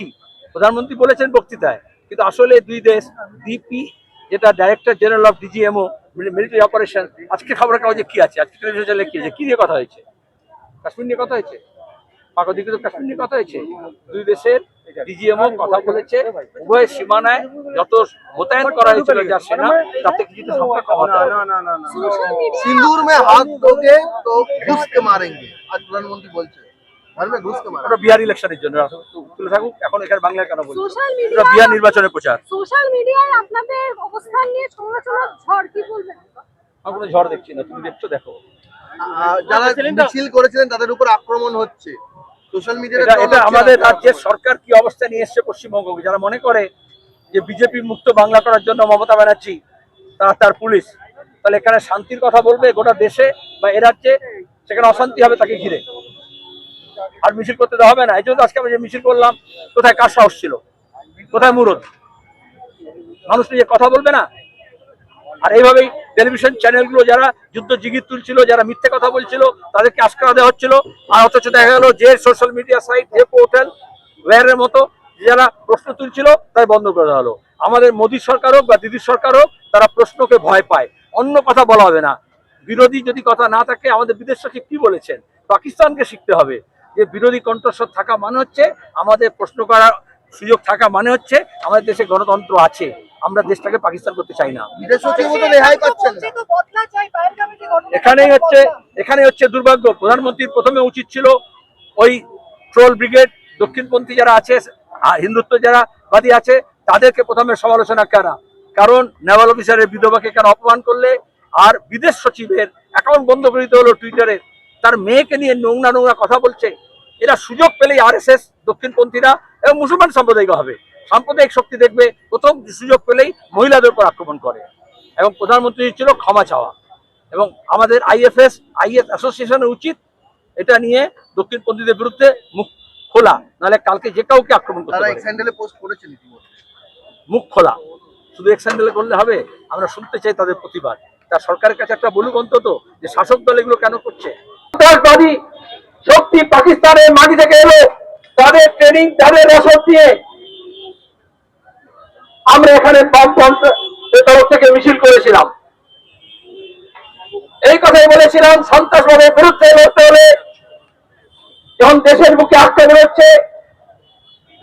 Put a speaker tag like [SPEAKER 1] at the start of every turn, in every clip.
[SPEAKER 1] একই প্রধানমন্ত্রী বলেছেন বক্তৃতায়, কিন্তু আসলে দুই দেশ ডিপি যেটা director general of DGMO military operation আজকে খবরের কাগজে কি আছে? আজকে টেলিভিশনে কি আছে? কি নিয়ে কথা হয়েছে? কাশ্মীর নিয়ে কথা হয়েছে? পাক অধিকৃত কাশ্মীর নিয়ে কথা হয়েছে। দুই দেশের ডিজিএমও কথা বলেছে। উভয় সীমানায় যত মোতায়েন করা হয়েছিল যা সেনা, তাতে কিছুটা সংখ্যা
[SPEAKER 2] কম হতে কমাতে সিন্দুর মে হাত দোগে তো
[SPEAKER 1] ঘুষকে
[SPEAKER 2] মারেঙ্গে,
[SPEAKER 1] আজ প্রধানমন্ত্রী বলছে তুলে থাকুক এখন বাংলায় কেন
[SPEAKER 3] ঝড়
[SPEAKER 1] না তুমি দেখছ দেখো।
[SPEAKER 2] যারা আচ্ছা, করেছিলেন তাদের উপর আক্রমণ হচ্ছে। সোশ্যাল মিডিয়া
[SPEAKER 1] এটা আমাদের রাজ্যের সরকার কি অবস্থা নিয়ে এসছে পশ্চিমবঙ্গকে? যারা মনে করে যে বিজেপি মুক্ত বাংলা করার জন্য মমতা ব্যানার্জি তার তার পুলিশ তাহলে এখানে শান্তির কথা বলবে গোটা দেশে বা এ রাজ্যে? সেখানে অশান্তি হবে তাকে ঘিরে। আর মিছিল করতে দেওয়া হবে না। এই জন্য আজকে আমি যে মিছিল করলাম, কোথায় কার সাহস ছিল? কোথায় মুরদ? মানুষ নিয়ে কথা বলবে না? আর এইভাবেই টেলিভিশন চ্যানেলগুলো যারা যুদ্ধ জিগির তুলছিল, যারা মিথ্যে কথা বলছিল, তাদেরকে আশকারা দেওয়া হচ্ছিল। আর অথচ দেখা গেল যে সোশ্যাল মিডিয়া সাইট যে পোর্টাল ওয়ারের মতো যারা প্রশ্ন তুলছিল, তাই বন্ধ করে দেওয়া হলো। আমাদের মোদী সরকার হোক বা দিদির সরকার হোক, তারা প্রশ্নকে ভয় পায়। অন্য কথা বলা হবে না। বিরোধী যদি কথা না থাকে, আমাদের বিদেশ সচিব কি বলেছেন? পাকিস্তানকে শিখতে হবে। যে বিরোধী কণ্ঠস্বর থাকা মানে হচ্ছে আমাদের প্রশ্ন করার সুযোগ থাকা মানে হচ্ছে আমাদের দেশে গণতন্ত্র আছে আমরা দেশটাকে পাকিস্তান করতে চাই না। এখানেই হচ্ছে এখানে হচ্ছে দুর্ভাগ্য। প্রধানমন্ত্রীর প্রথমে উচিত ছিল ওই ট্রোল ব্রিগেড দক্ষিণপন্থী যারা আছে আর হিন্দুত্ব যারা বাদী আছে তাদেরকে প্রথমে সমালোচনা করা। কারণ নেভাল অফিসারের বিধবাকে কেন অপমান করলে? আর বিদেশ সচিবের অ্যাকাউন্ট বন্ধ করে দিতে হলো টুইটারে তার মেয়েকে নিয়ে নোংরা নোংরা কথা বলছে। এরা সুযোগ পেলেই আর এস এস দক্ষিণপন্থীরা এবং মুসলমান সাম্প্রদায়িক হবে। সাম্প্রদায়িক শক্তি দেখবে প্রথম সুযোগ পেলেই মহিলাদের উপর আক্রমণ করে এবং প্রধানমন্ত্রী ছিল ক্ষমা চাওয়া। এবং আমাদের আইএফএস আইএস অ্যাসোসিয়েশনের উচিত এটা নিয়ে দক্ষিণপন্থীদের বিরুদ্ধে মুখ খোলা। নাহলে কালকে যে কাউকে আক্রমণ করতে
[SPEAKER 2] পোস্ট করেছেন
[SPEAKER 1] মুখ খোলা। শুধু এক স্যান্ডেলে করলে হবে? আমরা শুনতে চাই তাদের প্রতিবাদ। তা সরকারের কাছে একটা বলুক অন্তত যে শাসক দল এগুলো কেন করছে? সন্ত্রাসবাদী শক্তি পাকিস্তানের মাটি থেকে এলো। তাদের ট্রেনিং তাদের রসদ দিয়ে আমরা এখানে বামপন্থের তরফ থেকে মিছিল করেছিলাম। এই কথাই বলেছিলাম, সন্ত্রাসবাদের বিরুদ্ধে লড়তে হলে যখন দেশের বুকে আক্রমণ হচ্ছে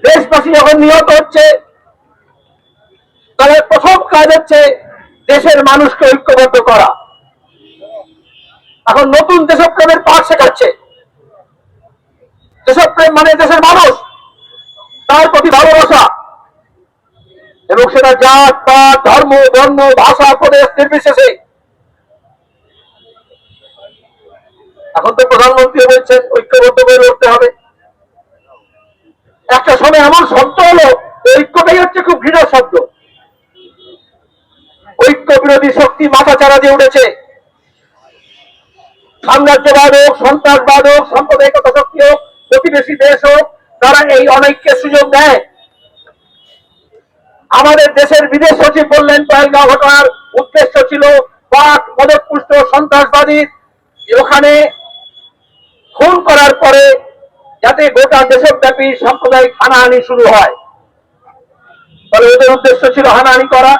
[SPEAKER 1] দেশবাসী যখন নিহত হচ্ছে, তাদের প্রথম কাজ হচ্ছে দেশের মানুষকে ঐক্যবদ্ধ করা। এখন নতুন দেশপ্রেমের পাঠ শেখাচ্ছে। দেশপ্রেম মানে দেশের মানুষ, তার প্রতি ভালোবাসা। এবং সেটা জাত, পাত, ধর্ম, বর্ণ, ভাষা প্রদেশ নির্বিশেষে। এখন তো প্রধানমন্ত্রী বলছেন, ঐক্যবদ্ধ করে লড়তে হবে। একটা সময় এমন শব্দ হলো, ঐক্যটাই হচ্ছে খুব ঘৃণার শব্দ। ঐক্য বিরোধী শক্তি মাথা চারা দিয়ে উঠেছে। সাম্রাজ্যবাদ হোক সন্ত্রাসবাদ হোক সাম্প্রদায়িকতা শক্তি হোক প্রতিবেশী দেশ হোক, তারা এই অনৈক্যের সুযোগ দেয়। আমাদের দেশের বিদেশ সচিব বললেন, পহেলগাঁও ঘটনার উদ্দেশ্য ছিল পাক মদতপুষ্ট সন্ত্রাসবাদী ওখানে খুন করার পরে যাতে গোটা দেশব্যাপী সাম্প্রদায়িক হানাহানি শুরু হয়। তাহলে ওদের উদ্দেশ্য ছিল হানাহানি করা।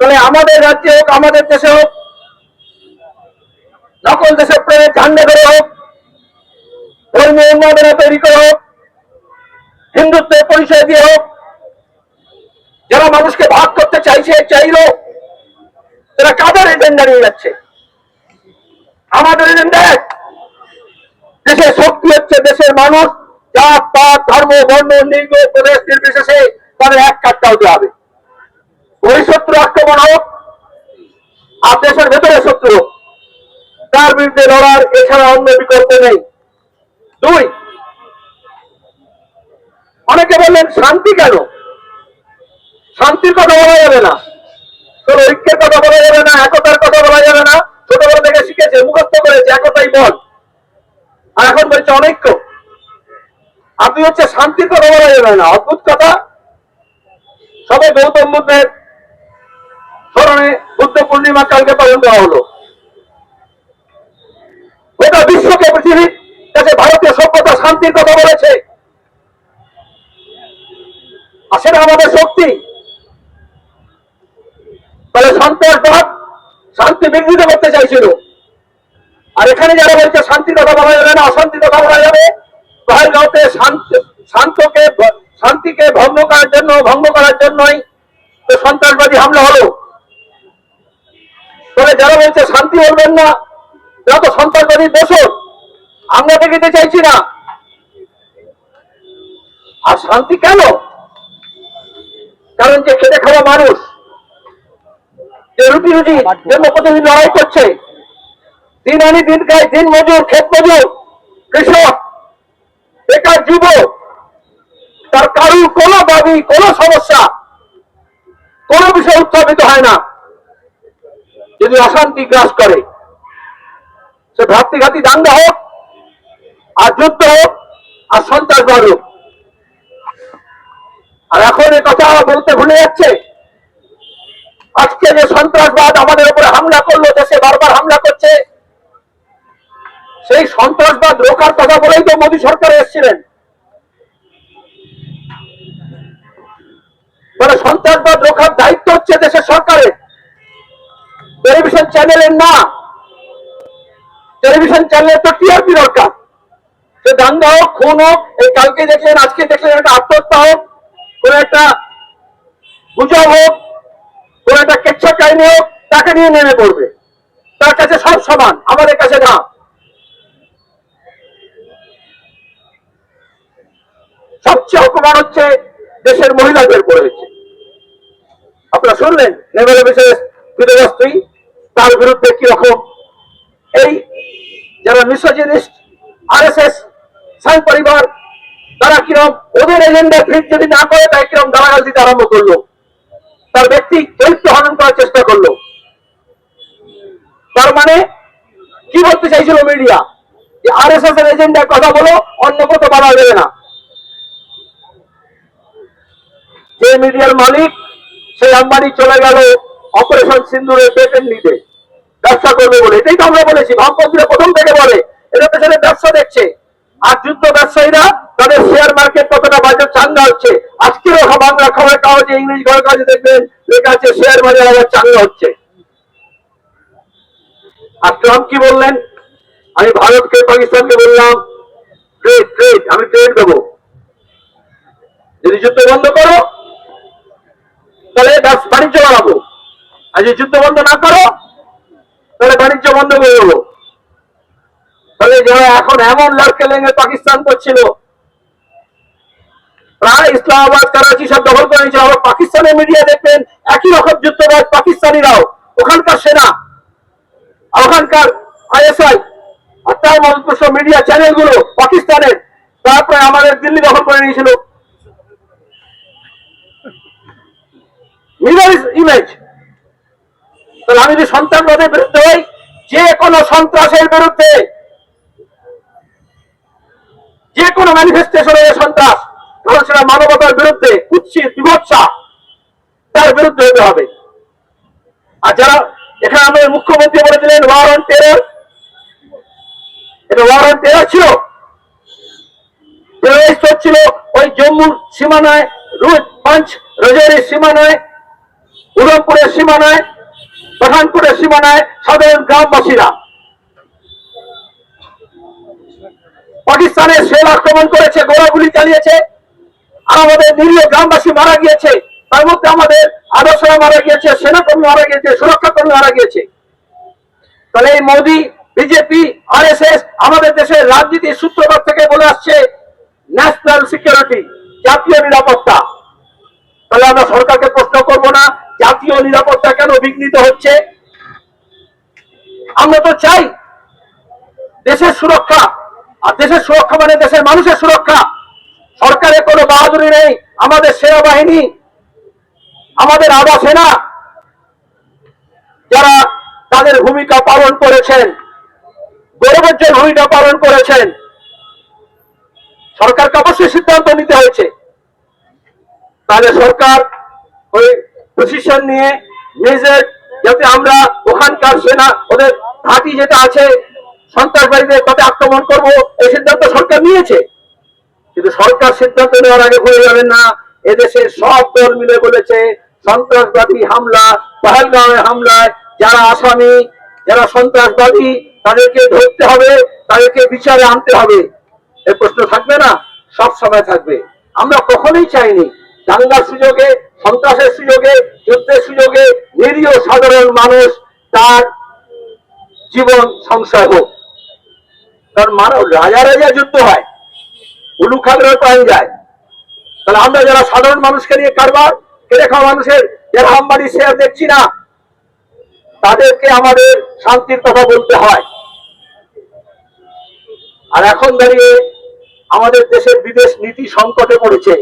[SPEAKER 1] তাহলে আমাদের রাজ্যে হোক, আমাদের দেশে হোক নকল দেশের প্রেমে ঝান্ডে ধরে হোক ধর্মীয় উন্মাদনা তৈরি করে হোক হিন্দুত্বের পরিচয় দিয়ে হোক, যারা মানুষকে ভাগ করতে চাইছে চাইলো তারা কাদের এজেন্ডা নিয়ে যাচ্ছে? আমাদের এজেন্ডা দেশের শক্তি হচ্ছে দেশের মানুষ, জাত, পাত, ধর্ম, বর্ণ, লিঙ্গ, প্রদেশ, নির্বিশেষে তাদের এক কাটটা হতে হবে। ওই শত্রু আক্রমণ হোক, আর দেশের ভেতরে শত্রু হোক। তার বিরুদ্ধে লড়ার এছাড়া অন্য বিকল্প নেই? দুই, অনেকে বললেন শান্তি কেন? শান্তির কথা বলা যাবে না। কোন ঐক্যের কথা বলা যাবে না, একতার কথা বলা যাবে না। ছোটবেলা থেকে শিখেছে, মুখস্থ করেছে, একতাই বল। আর এখন বলছে অনৈক্য। আপনি হচ্ছে শান্তির কথা বলা যাবে না, অদ্ভুত কথা। সবে গৌতম বুদ্ধের স্মরণে বুদ্ধ পূর্ণিমা কালকে পালন করা হলো। গোটা বিশ্বকে পৃথিবীর কাছে ভারতীয় সভ্যতা, শান্তির কথা বলেছে। সেটা আমাদের শক্তি। তাহলে সন্ত্রাসবাদ শান্তি বিঘ্নিত করতে চাইছিল। আর এখানে যারা বলছে শান্তির কথা বলা যাবে না, অশান্তির কথা বলা যাবে পহেলগাঁওতে শান্তকে শান্তিকে ভঙ্গ করার জন্য, ভঙ্গ করার জন্যই সন্ত্রাসবাদী হামলা হলো। তবে যারা বলছে শান্তি বলবেন না তারা তো সন্ত্রাসবাদী দোষর। আমরা দেখিতে চাইছি না। আর শান্তি কেন? কারণ যে খেটে খাওয়া মানুষ, যে রুটি রুটি জন্য প্রতিদিন লড়াই করছে, দিন আনি দিন খায়, দিন মজুর, ক্ষেত মজুর, কৃষক, বেকার যুবক, তার কারুর কোনো দাবি, কোনো সমস্যা, কোনো বিষয় উত্থাপিত হয় না। যদি অশান্তি গ্রাস করে সে ভ্রাতৃঘাতী দাঙ্গা হোক, আর যুদ্ধ হোক, আর সন্ত্রাসবাদ হোক আর এখন এ কথা বলতে ভুলে যাচ্ছে। আজকে যে সন্ত্রাসবাদ আমাদের উপরে হামলা করল, দেশে বারবার হামলা করছে, সেই সন্ত্রাসবাদ রোখার কথা বলেই তো মোদী সরকার এসেছিলেন। মানে সন্ত্রাসবাদ রোখার দায়িত্ব হচ্ছে দেশের সরকারের। টেলিভিশন চ্যানেলের না। টেলিভিশন চ্যানেলের তো টিআরপি দরকার। সে দাঙ্গা হোক, খুন হোক, এই কালকে দেখলেন, আজকে দেখলেন একটা আত্মহত্যা হোক, কোন একটা গুজব হোক, কোন একটা কেচ্ছা কাহিনী হোক, তাকে নিয়ে নেমে পড়বে। তার কাছে সব সমান, আমাদের কাছে না। সবচেয়ে অপমান হচ্ছে দেশের মহিলাদের করেছে আপনারা শুনলেন লেভেলে বিশেষ বিধবা তার বিরুদ্ধে কীরকম এই যারা মিসোজিনিস্ট এস সাই পরিবার তারা কিরম ওদের এজেন্ডা ফিট যদি না করে, তাই কিরম গালাগাল দিতে আরম্ভ করল। তার ব্যক্তি চরিত্র হনন করার চেষ্টা করল। তার মানে কি বলতে চাইছিল মিডিয়া যে আর এস এস এর এজেন্ডার কথা বলো, অন্য কোথাও বলা যাবে না। যে মিডিয়ার মালিক, সেই আম্বানি চলে গেল অপারেশন সিন্দুরের পেটেন্ট নিতে। ব্যবসা করবে বলে। এটাই তো আমরা বলেছি, বামপন্থীরা প্রথম থেকে বলে। এরা পেছনে ব্যবসা দেখছে। আর যুদ্ধ ব্যবসায়ীরা তাদের শেয়ার মার্কেট কতটা বাজার চাঙ্গা হচ্ছে আজকেরও বাংলা খবরের কাগজে ইংলিশ খবরের কাগজে দেখবেন, লেখা আছে শেয়ার বাজার আবার চাঙ্গা হচ্ছে। আর ট্রাম্প কি বললেন? আমি ভারতকে, পাকিস্তানকে বললাম ট্রেড ট্রেড আমি ট্রেড দেবো। যদি যুদ্ধ বন্ধ করো, তাহলে বাণিজ্য বাড়াবো। আর যদি যুদ্ধ বন্ধ না করো তাহলে বাণিজ্য বন্ধ করে দেবো তাহলে যারা এখন এমন লড়কে লেগে পাকিস্তান করছিল। প্রায় ইসলামাবাদ, করাচি সব দখল করে নিয়েছে। আবার পাকিস্তানের মিডিয়া দেখবেন, একই রকম যুদ্ধবাজ পাকিস্তানিরাও। ওখানকার সেনা, ওখানকার আইএসআই আর তার মতো সব মিডিয়া চ্যানেলগুলো পাকিস্তানের। তারপরে আমাদের দিল্লি দখল করে নিয়েছিল। মিরর ইমেজ আমি যদি সন্ত্রাসবাদের বিরুদ্ধে হই, যে কোনো সন্ত্রাসের বিরুদ্ধে, যে কোনো ম্যানিফেস্টেশন হয়ে সন্ত্রাস কারণ সেটা মানবতার বিরুদ্ধে কুৎসিত বিভৎসা, তার বিরুদ্ধে হতে হবে। আর যারা এখানে আমাদের মুখ্যমন্ত্রী বলেছিলেন ওয়ার অন টেরর এটা ওয়ার অন টেরর ছিল। টেরোরিস্ট হচ্ছিল ওই জম্মুর সীমানায়, রুট পাঞ্চ, রজৌরির সীমানায়, উধমপুরের সীমানায় পাঠানপুরের সীমানায় সাধারণ গ্রামবাসীরা। পাকিস্তানের সেল আক্রমণ করেছে, গোলাগুলি চালিয়েছে, আর আমাদের নিরীহ গ্রামবাসী মারা গিয়েছে। তার মধ্যে আমাদের আদর্শরা মারা গিয়েছে, সেনাকর্মী মারা গিয়েছে সুরক্ষা কর্মী মারা গিয়েছে। তাহলে এই মোদী, বিজেপি আর আমাদের দেশের রাজনীতির সূত্রপাত থেকে বলে আসছে ন্যাশনাল সিকিউরিটি, জাতীয় নিরাপত্তা। তাহলে আমরা সরকারকে প্রশ্ন করব না জাতীয় নিরাপত্তা কেন বিঘ্নিত হচ্ছে, আমরা তো চাই দেশের সুরক্ষা, আর দেশের সুরক্ষা মানে দেশের মানুষের সুরক্ষা। সরকারের কোনো বাহাদুরি নেই, আমাদের সেনাবাহিনী, আমাদের আধা সেনা, যারা তাদের ভূমিকা পালন করেছেন গৌরবোজ্জ্বল ভূমিকা পালন করেছেন। সরকারকে অবশ্যই সিদ্ধান্ত নিতে হয়েছে। তাহলে সরকার ওই পজিশন নিয়ে নিজের যাতে আমরা ওখানকার সেনা, ওদের ঘাঁটি যেটা আছে, সন্ত্রাসবাদীদের তাতে আক্রমণ করব, এই সিদ্ধান্ত সরকার নিয়েছে। কিন্তু সরকার সিদ্ধান্ত নেওয়ার আগে ভুলে যাবেন না এদেশের সব দল মিলে বলেছে, সন্ত্রাসবাদী হামলা পহেলগাঁওয়ের হামলায় যারা আসামি, যারা সন্ত্রাসবাদী, তাদেরকে ধরতে হবে, তাদেরকে বিচারে আনতে হবে। এ প্রশ্ন থাকবে না, সব সময় থাকবে। আমরা কখনোই চাইনি, দাঙ্গার সুযোগে সন্ত্রাসের সুযোগে, যুদ্ধের সুযোগে নিরীহ সাধারণ মানুষ তার জীবন সংশয় হোক। কারণ মানব, রাজা রাজা যুদ্ধ হয় উলু খাগড়ার যায়। তাহলে আমরা যারা সাধারণ মানুষকে নিয়ে কারবার কেড়ে মানুষের যারা আম্বানি শেয়ার দেখছি না, তাদেরকে আমাদের শান্তির কথা বলতে হয়। আর এখন দাঁড়িয়ে আমাদের দেশের বিদেশ নীতি সংকটে পড়েছে।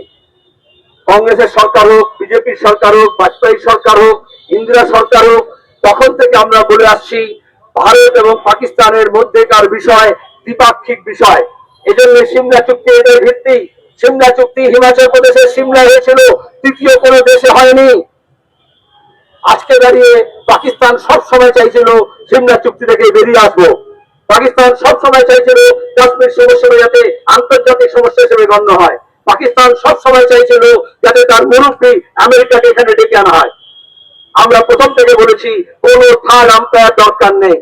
[SPEAKER 1] কংগ্রেসের সরকার হোক, বিজেপির সরকার হোক বাজপেয়ী সরকার হোক, ইন্দিরা সরকার হোক, তখন থেকে আমরা বলে আসছি, ভারত এবং পাকিস্তানের মধ্যেকার বিষয় দ্বিপাক্ষিক বিষয়। এজন্য সিমলা চুক্তি এদের ভিত্তি। সিমলা চুক্তি হিমাচল প্রদেশের সিমলা হয়েছিল, তৃতীয় কোনো দেশে হয়নি। আজকে দাঁড়িয়ে পাকিস্তান সব সময় চাইছিল সিমলা চুক্তি থেকে বেরিয়ে আসব। পাকিস্তান সব সময় চাইছিল কাশ্মীর সমস্যা যাতে আন্তর্জাতিক সমস্যা হিসেবে গণ্য হয়। পাকিস্তান সব সময় চাইছিল যাতে তার মুরব্বী আমেরিকাকে এখানে ডেকে আনা হয়। আমরা প্রথম থেকে বলেছি, কোন থার্ড আম্পায়ার দরকার নেই।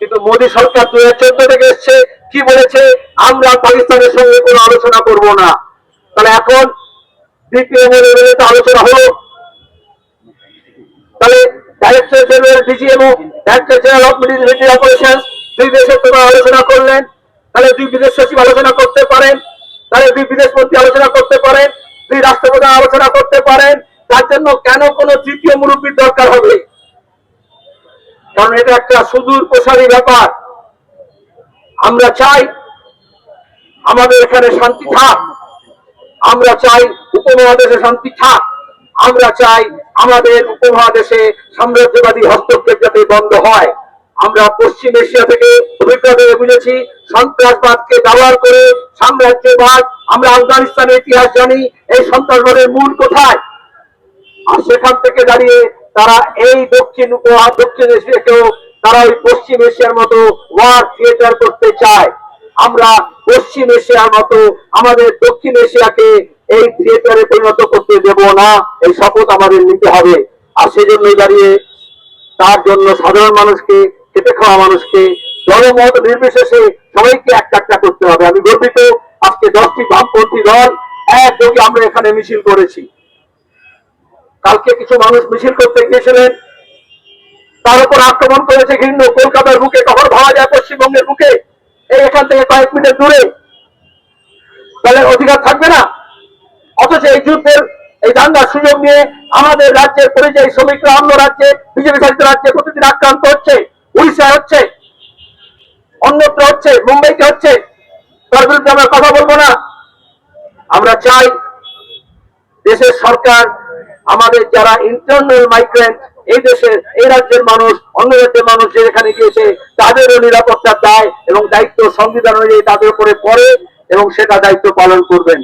[SPEAKER 1] কিন্তু মোদী সরকার দুই হাজার থেকে এসছে, কি বলেছে? আমরা পাকিস্তানের সঙ্গে কোনো আলোচনা করব না। তাহলে এখন দ্বিতীয় লেভেলে তো আলোচনা হলো। তাহলে director general DGMO director general of military operation দুই দেশের তোমার আলোচনা করলেন। তাহলে দুই বিদেশ সচিব আলোচনা করতে পারেন। তাহলে দুই বিদেশ মন্ত্রী আলোচনা করতে পারেন, দুই রাষ্ট্রপ্রধান আলোচনা করতে পারেন, তার জন্য কেন কোনো তৃতীয় মুরব্বীর দরকার হবে? কারণ এটা একটা সুদূর প্রসারী ব্যাপার। আমরা চাই আমাদের এখানে শান্তি থাক, আমরা চাই উপমহাদেশে শান্তি থাক, আমরা চাই আমাদের উপমহাদেশে সাম্রাজ্যবাদী হস্তক্ষেপ যাতে বন্ধ হয়। আমরা পশ্চিম এশিয়া থেকে অভিজ্ঞতা বুঝেছি সন্ত্রাসবাদকে ব্যবহার করে সাম্রাজ্যবাদ, আমরা আফগানিস্তানের ইতিহাস জানি, এই সন্ত্রাসবাদের মূল কোথায়? আর সেখান থেকে দাঁড়িয়ে তারা এই দক্ষিণ উপহার দক্ষিণ এশিয়াকেও তারা ওই পশ্চিম এশিয়ার মতো ওয়ার থিয়েটার করতে চায়। আমরা পশ্চিম এশিয়ার মতো আমাদের দক্ষিণ এশিয়াকে এই থিয়েটারে পরিণত করতে দেব না, এই শপথ আমাদের নিতে হবে। আর সেজন্যই দাঁড়িয়ে তার জন্য সাধারণ মানুষকে খেতে খাওয়া মানুষকে, জনমত নির্বিশেষে সবাইকে একটা একটা করতে হবে। আমি গর্বিত, আজকে দশটি বামপন্থী দল একযোগে আমরা এখানে মিছিল করেছি। কালকে কিছু মানুষ মিছিল করতে গিয়েছিলেন। তার উপর আক্রমণ করেছে ঘৃণ্য। কলকাতার বুকে কখন ভাবা যায়, পশ্চিমবঙ্গের বুকে। এই এখান থেকে কয়েক মিনিট দূরে। তাহলে অধিকার থাকবে না। অথচ এই যুদ্ধের এই দাঙ্গার সুযোগ নিয়ে আমাদের রাজ্যের পরিযায়ী শ্রমিকরা অন্য রাজ্যে, বিজেপি শাসিত রাজ্যে প্রতিদিন আক্রান্ত হচ্ছে। উড়িষ্যায় হচ্ছে, অন্যত্র হচ্ছে, মুম্বাইতে হচ্ছে। তার বিরুদ্ধে আমরা কথা বলব না। আমরা চাই দেশের সরকার, আমাদের যারা ইন্টারনাল মাইগ্রেন্ট এই দেশের, এই রাজ্যের মানুষ, অন্য রাজ্যের মানুষ যে এখানে গিয়েছে, তাদেরও নিরাপত্তার দায় এবং দায়িত্ব সংবিধান অনুযায়ী তাদের উপরে পড়ে এবং সেটা দায়িত্ব পালন করবেন।